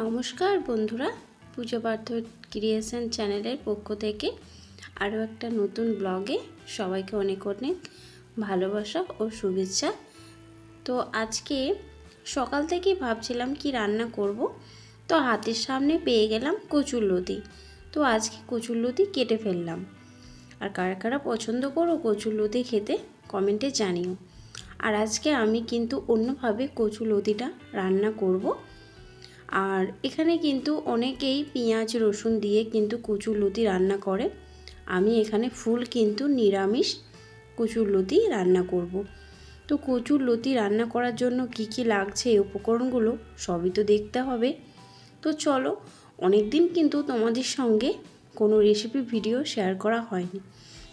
নমস্কার বন্ধুরা, পুজো পার্থ ক্রিয়েশন চ্যানেলের পক্ষ থেকে আরও একটা নতুন ব্লগে সবাইকে অনেক অনেক ভালোবাসা ও শুভেচ্ছা। তো আজকে সকাল থেকেই ভাবছিলাম কি রান্না করব, তো হাতের সামনে পেয়ে গেলাম কচুর লতি। তো আজকে কচুর লতি কেটে ফেললাম। আর কারা কারা পছন্দ করো কচুর লতি খেতে, কমেন্টে জানিও। আর আজকে আমি কিন্তু অন্যভাবে কচু লতিটা রান্না করব। আর এখানে কিন্তু অনেকেই পেঁয়াজ, রসুন দিয়ে কিন্তু কচুর লতি রান্না করে। আমি এখানে ফুল কিন্তু নিরামিষ কচুর লতি রান্না করব। তো কচুর লতি রান্না করার জন্য কি কি লাগছে এই উপকরণগুলো সবই তো দেখতে হবে। তো চলো অনেক দিন কিন্তু তোমাদের সঙ্গে কোনো রেসিপি ভিডিও শেয়ার করা হয়নি।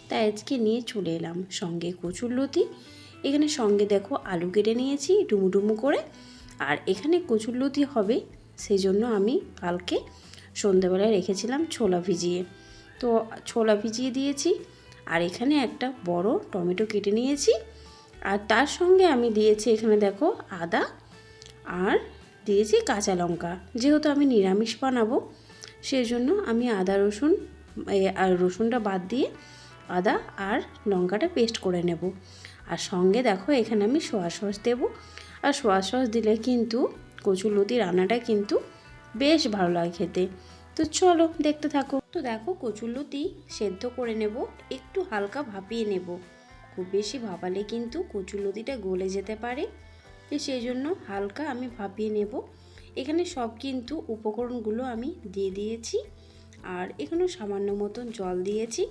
তাই আজকে নিয়ে চলে এলাম সঙ্গে কচুর লতি এখানে সঙ্গে দেখো আলু কেটে নিয়েছি ডুমু ডুমু করে। আর এখানে কচুর লতি হবে সেই জন্য আমি কালকে সন্ধেবেলায় রেখেছিলাম ছোলা ভিজিয়ে। তো ছোলা ভিজিয়ে দিয়েছি আর এখানে একটা বড় টমেটো কেটে নিয়েছি। আর তার সঙ্গে আমি দিয়েছি এখানে দেখো আদা আর দিয়েছি কাঁচা লঙ্কা। যেহেতু আমি নিরামিষ বানাবো, সেই জন্য আমি আদা, রসুন আর রসুনটা বাদ দিয়ে আদা আর লঙ্কাটা পেস্ট করে নেব। আর সঙ্গে দেখো এখানে আমি সোয়া সস দেবো। আর সোয়া সস দিলে কিন্তু কচুর লতি রান্নাটা কিন্তু বেশ ভালো লাগে খেতে। তো চলো দেখতে থাকো। তো দেখো কচুর লতি সেদ্ধ করে নেব, একটু হালকা ভাপিয়ে নেব। খুব বেশি ভাপালে কিন্তু কচুর লতিটা গলে যেতে পারে। সেই জন্য হালকা আমি ভাপিয়ে নেব। এখানে সব কিন্তু উপকরণগুলো আমি দিয়ে দিয়েছি আর এখানেও সামান্য মতন জল দিয়েছি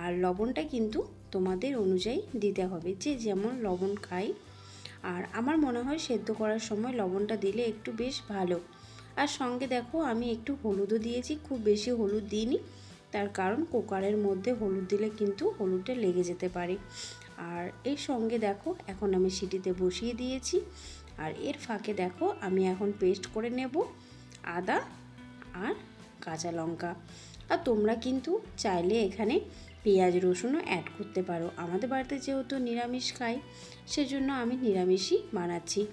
আর লবণটা কিন্তু তোমাদের অনুযায়ী দিতে হবে। যে যেমন লবণ খাই আর আমার মনে হয় সেদ্ধ করার সময় লবণটা দিলে একটু বেশ ভালো। আর সঙ্গে দেখো আমি একটু হলুদও দিয়েছি, খুব বেশি হলুদ দিইনি। তার কারণ কুকারের মধ্যে হলুদ দিলে কিন্তু হলুদটা লেগে যেতে পারে। আর এর সঙ্গে দেখো এখন আমি সিটিতে বসিয়ে দিয়েছি। আর এর ফাঁকে দেখো আমি এখন পেস্ট করে নেব আদা আর কাঁচা লঙ্কা। আর তোমরা কিন্তু চাইলে এখানে পেঁয়াজ রসুনও অ্যাড করতে পারো। আমাদের বাড়িতে যেহেতু নিরামিষ খাই, সেজন্য আমি নিরামিষই বানাচ্ছি।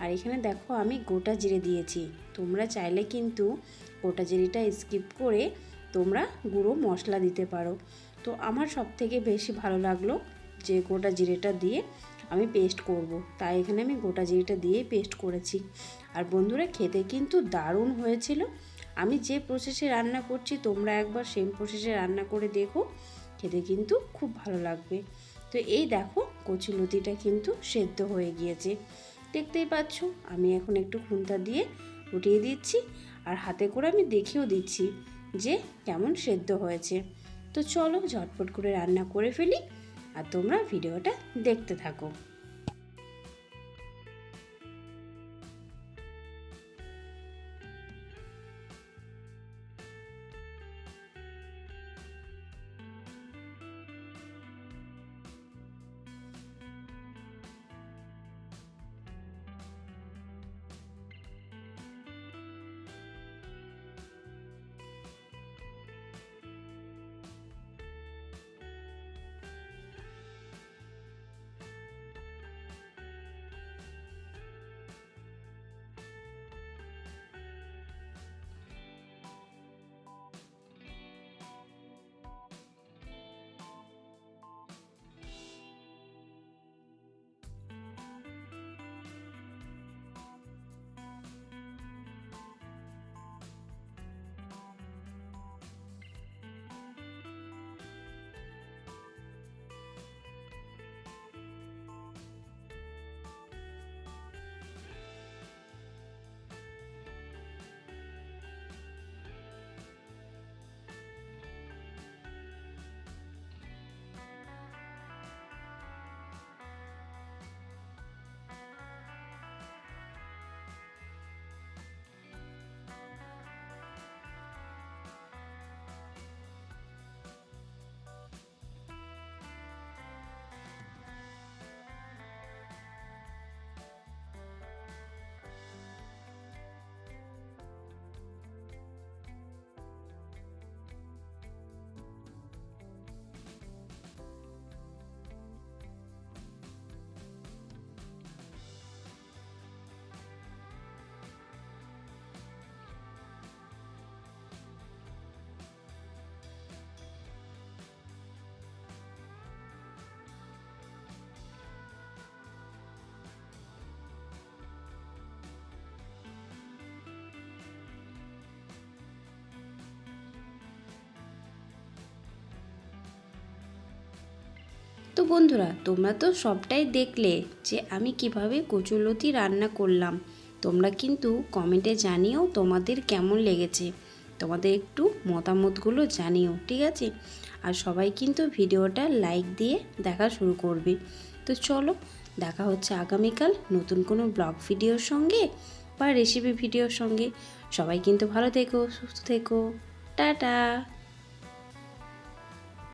আর এখানে দেখো আমি গোটা জিরে দিয়েছি। তোমরা চাইলে কিন্তু গোটা জিরেটা স্কিপ করে তোমরা গুঁড়ো মশলা দিতে পারো। তো আমার সব থেকে বেশি ভালো লাগল যে গোটা জিরেটা দিয়ে আমি পেস্ট করব। তাই এখানে আমি গোটা জিরেটা দিয়ে পেস্ট করেছি। আর বন্ধুরা, খেতে কিন্তু দারুণ হয়েছিল। আমি যে প্রসেসে রান্না করছি, তোমরা একবার সেম প্রসেসে রান্না করে দেখো। খেতে কিন্তু খুব ভালো লাগবে। তো এই দেখো কচি লতিটা কিন্তু সেদ্ধ হয়ে গিয়েছে। দেখতেই পাচ্ছ, আমি এখন একটু খুন্তা দিয়ে উঠিয়ে দিচ্ছি আর হাতে করে আমি দেখেও দিচ্ছি যে কেমন সেদ্ধ হয়েছে। তো চলো ঝটপট করে রান্না করে ফেলি আর তোমরা ভিডিওটা দেখতে থাকো। তো বন্ধুরা, তোমরা তো সবটাই দেখলে যে আমি কীভাবে কচুলতি রান্না করলাম। তোমরা কিন্তু কমেন্টে জানিও তোমাদের কেমন লেগেছে। তোমাদের একটু মতামতগুলো জানিও, ঠিক আছে? আর সবাই কিন্তু ভিডিওটা লাইক দিয়ে দেখা শুরু করবে। তো চলো, দেখা হচ্ছে আগামীকাল নতুন কোনো ব্লগ ভিডিওর সঙ্গে বা রেসিপি ভিডিওর সঙ্গে। সবাই কিন্তু ভালো থেকো, সুস্থ থেকো। টাটা!